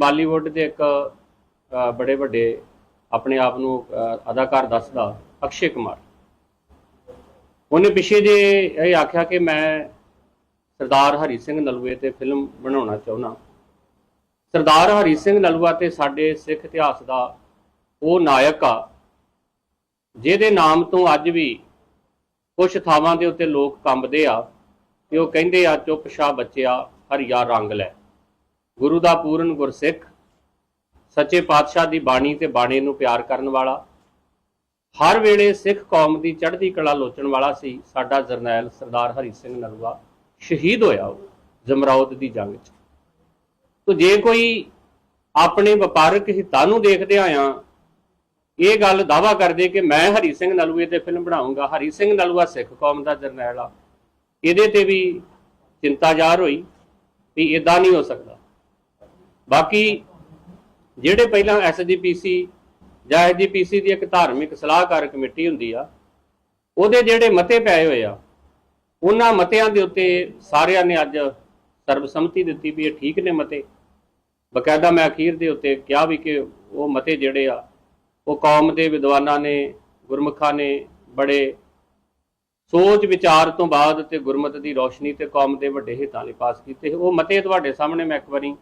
ਬਾਲੀਵੁੱਡ ਦੇ ਇੱਕ ਬੜੇ ਵੱਡੇ ਆਪਣੇ ਆਪ ਨੂੰ ਅਦਾਕਾਰ ਦੱਸਦਾ ਅਕਸ਼ੇ ਕੁਮਾਰ। ਉਹਨੇ ਪਿਛੇ ਜੇ ਇਹ ਆਖਿਆ ਕਿ ਮੈਂ ਸਰਦਾਰ ਹਰੀ ਸਿੰਘ ਨਲੂਏ ਤੇ ਫਿਲਮ ਬਣਾਉਣਾ ਚਾਹੁੰਦਾ। ਸਰਦਾਰ ਹਰੀ ਸਿੰਘ ਨਲੂਆ ਤੇ ਸਾਡੇ ਸਿੱਖ ਇਤਿਹਾਸ ਦਾ ਉਹ ਨਾਇਕ ਆ, ਜਿਹਦੇ ਨਾਮ ਤੋਂ ਅੱਜ ਵੀ ਕੁਝ ਥਾਵਾਂ ਦੇ ਉੱਤੇ ਲੋਕ ਕੰਬਦੇ ਆ ਤੇ ਉਹ ਕਹਿੰਦੇ ਆ, ਚੁੱਪ ਸ਼ਾ ਬੱਚਿਆ, ਹਰੀਆ ਰੰਗ ਲੈ। ਗੁਰੂ ਦਾ ਪੂਰਨ ਗੁਰਸਿੱਖ, ਸੱਚੇ ਪਾਤਸ਼ਾਹ ਦੀ ਬਾਣੀ ਤੇ ਬਾਣੇ ਨੂੰ ਪਿਆਰ ਕਰਨ ਵਾਲਾ, ਹਰ ਵੇਲੇ ਸਿੱਖ ਕੌਮ ਦੀ ਚੜ੍ਹਦੀ ਕਲਾ ਲੋਚਣ ਵਾਲਾ ਸੀ ਸਾਡਾ ਜਰਨੈਲ ਸਰਦਾਰ ਹਰੀ ਸਿੰਘ ਨਲੂਆ ਸ਼ਹੀਦ ਹੋਇਆ ਉਹ ਜਮਰੌਦ ਦੀ ਜੰਗ 'ਚ। ਤੋ ਜੇ ਕੋਈ ਆਪਣੇ ਵਪਾਰਕ ਹਿੱਤਾਂ ਨੂੰ ਦੇਖਦੇ ਆ ਇਹ ਗੱਲ ਦਾਵਾ ਕਰਦੇ ਕਿ ਮੈਂ ਹਰੀ ਸਿੰਘ ਨਲੂਏ ਤੇ ਫਿਲਮ ਬਣਾਉਂਗਾ, ਹਰੀ ਸਿੰਘ ਨਲੂਆ ਸਿੱਖ ਕੌਮ ਦਾ ਜਰਨੈਲ ਆ, ਇਹਦੇ ਤੇ ਵੀ ਚਿੰਤਾ ਜ਼ਾਹਰ ਹੋਈ ਵੀ ਇਦਾਂ ਨਹੀਂ ਹੋ ਸਕਦਾ। ਬਾਕੀ ਜਿਹੜੇ ਪਹਿਲਾਂ ਐਸਜੀਪੀਸੀ ਜਾਂ ਐਸਜੀਪੀਸੀ ਦੀ ਇੱਕ ਧਾਰਮਿਕ ਸਲਾਹਕਾਰ ਕਮੇਟੀ ਹੁੰਦੀ ਆ, ਉਹਦੇ ਜਿਹੜੇ ਮਤੇ ਪਏ ਹੋਏ ਆ, ਉਹਨਾਂ ਮਤਿਆਂ ਦੇ ਉੱਤੇ ਸਾਰਿਆਂ ਨੇ ਅੱਜ ਸਰਬਸੰਮਤੀ ਦਿੱਤੀ ਵੀ ਇਹ ਠੀਕ ਨੇ ਮਤੇ। ਬਕਾਇਦਾ ਮੈਂ ਅਖੀਰ ਦੇ ਉੱਤੇ ਕਿਹਾ ਵੀ ਕਿ ਉਹ ਮਤੇ ਜਿਹੜੇ ਆ, ਉਹ ਕੌਮ ਦੇ ਵਿਦਵਾਨਾਂ ਨੇ, ਗੁਰਮੁਖਾਂ ਨੇ ਬੜੇ ਸੋਚ ਵਿਚਾਰ ਤੋਂ ਬਾਅਦ ਤੇ ਗੁਰਮਤ ਦੀ ਰੋਸ਼ਨੀ ਤੇ ਕੌਮ ਦੇ ਵੱਡੇ ਹਿੱਤਾਂ ਲਈ ਪਾਸ ਕੀਤੇ। ਉਹ ਮਤੇ ਤੁਹਾਡੇ ਸਾਹਮਣੇ ਮੈਂ ਇੱਕ ਵਾਰੀ